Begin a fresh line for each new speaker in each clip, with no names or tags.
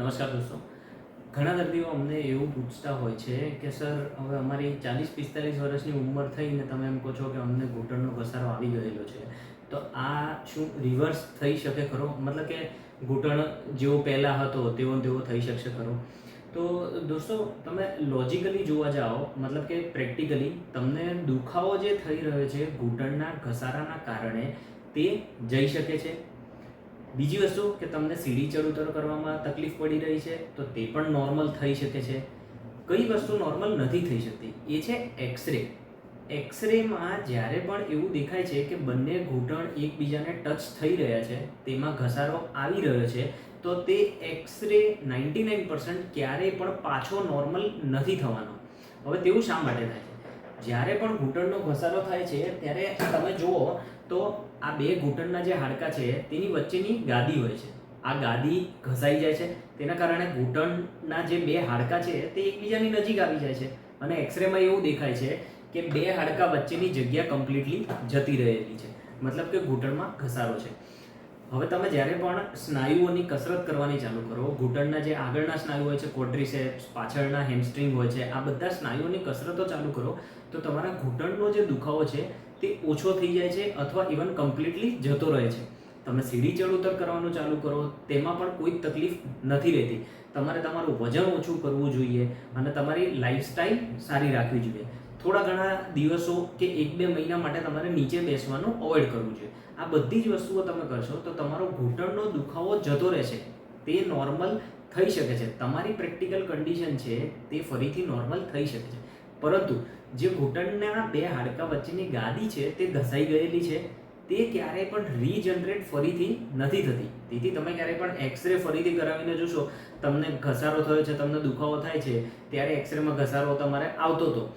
નમસ્કાર દોસ્તો. ઘણા દર્દીઓ અમને એવું પૂછતા હોય છે કે, સર, હવે અમારી ચાલીસ પિસ્તાલીસ વર્ષની ઉંમર થઈને તમે એમ કહો છો કે અમને ઘૂંટણનો ઘસારો આવી ગયેલો છે. તો આ શું રિવર્સ થઈ શકે ખરો? મતલબ કે ઘૂંટણ જેવો પહેલાં હતો, તેવો તેવો થઈ શકશે ખરો? તો દોસ્તો, તમે લોજિકલી જોવા જાઓ, મતલબ કે પ્રેક્ટિકલી તમને દુખાવો જે થઈ રહ્યો છે ઘૂંટણના ઘસારાના કારણે, તે જઈ શકે છે? બીજી વસ્તુ કે તમને સીડી ચડ ઉતર કરવામાં તકલીફ પડી રહી છે, તો તે પણ નોર્મલ થઈ શકે છે. કઈ વસ્તુ નોર્મલ નથી થઈ શકતી? એ છે એક્સરે એક્સરેમાં જ્યારે પણ એવું દેખાય છે કે બંને ઘૂંટણ એકબીજાને ટચ થઈ રહ્યા છે, તેમાં ઘસારો આવી રહ્યો છે, તો તે એક્સરે નાઇન્ટી નાઇન પર્સન્ટ ક્યારેય પણ પાછો નોર્મલ નથી થવાનો. હવે તેવું શા માટે થાય છે? જ્યારે પણ ઘૂંટણનો ઘસારો થાય છે, ત્યારે તમે જુઓ તો આ બે ઘૂંટણના જે હાડકાં છે, તેની વચ્ચેની ગાદી હોય છે. આ ગાદી ઘસાઈ જાય છે. તેના કારણે ઘૂંટણના જે બે હાડકાં છે, તે એકબીજાની નજીક આવી જાય છે. અને એક્સરેમાં એવું દેખાય છે કે બે હાડકાં વચ્ચેની જગ્યા કમ્પ્લીટલી જતી રહેલી છે. મતલબ કે ઘૂંટણમાં ઘસારો છે. હવે તમે જ્યારે પણ સ્નાયુઓની કસરત કરવાની ચાલુ કરો, ઘૂંટણના જે આગળના સ્નાયુ હોય છે કોટ્રીસેપ્સ પાછળના હેમસ્ટ્રિંગ હોય છે, આ બધા સ્નાયુઓની કસરતો ચાલુ કરો, તો તમારા ઘૂંટણનો જે દુખાવો છે તે ઓછો થઈ જાય છે અથવા ઇવન કમ્પ્લીટલી જતો રહે છે. તમે સીડી ચડ ઉતર કરવાનું ચાલુ કરો, તેમાં પણ કોઈ તકલીફ નથી રહેતી. તમારે તમારું વજન ઓછું કરવું જોઈએ અને તમારી લાઈફસ્ટાઈલ સારી રાખવી જોઈએ. થોડા ઘણા દિવસો કે એક બે મહિના માટે તમારે નીચે બેસવાનું અવોઇડ કરવું જોઈએ. આ બધી જ વસ્તુઓ તમે કરશો તો તમારો ઘૂંટણનો દુખાવો જતો રહેશે. તે નોર્મલ થઈ શકે છે. તમારી પ્રેક્ટિકલ કન્ડિશન છે તે ફરીથી નોર્મલ થઈ શકે છે. પરંતુ જે ઘૂંટણના બે હાડકા વચ્ચેની ગાદી છે તે ઘસાઈ ગયેલી છે, તે ક્યારેય પણ રીજનરેટ ફરીથી નથી થતી. તેથી તમે ક્યારેય પણ એક્સરે ફરીથી કરાવીને જોશો, તમને ઘસારો થયો છે, તમને દુખાવો થાય છે, ત્યારે એક્સરેમાં ઘસારો તમારે આવતો હતો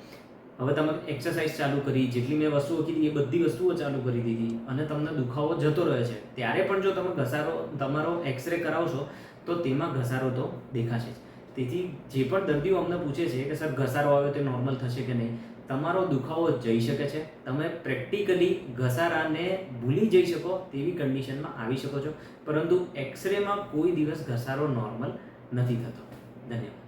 હવે તમે એક્સરસાઇઝ ચાલુ કરી, જેટલી મેં વસ્તુઓ કીધી એ બધી વસ્તુઓ ચાલુ કરી દીધી અને તમને દુખાવો જતો રહે છે, ત્યારે પણ જો તમે ઘસારો, તમારો એક્સરે કરાવશો, તો તેમાં ઘસારો તો દેખાશે જ. તેથી જે પણ દર્દીઓ અમને પૂછે છે કે, સર, ઘસારો આવ્યો તે નોર્મલ થશે કે નહીં? તમારો દુખાવો જઈ શકે છે. તમે પ્રેક્ટિકલી ઘસારાને ભૂલી જઈ શકો તેવી કન્ડિશનમાં આવી શકો છો. પરંતુ એક્સરેમાં કોઈ દિવસ ઘસારો નોર્મલ નથી થતો. ધન્યવાદ.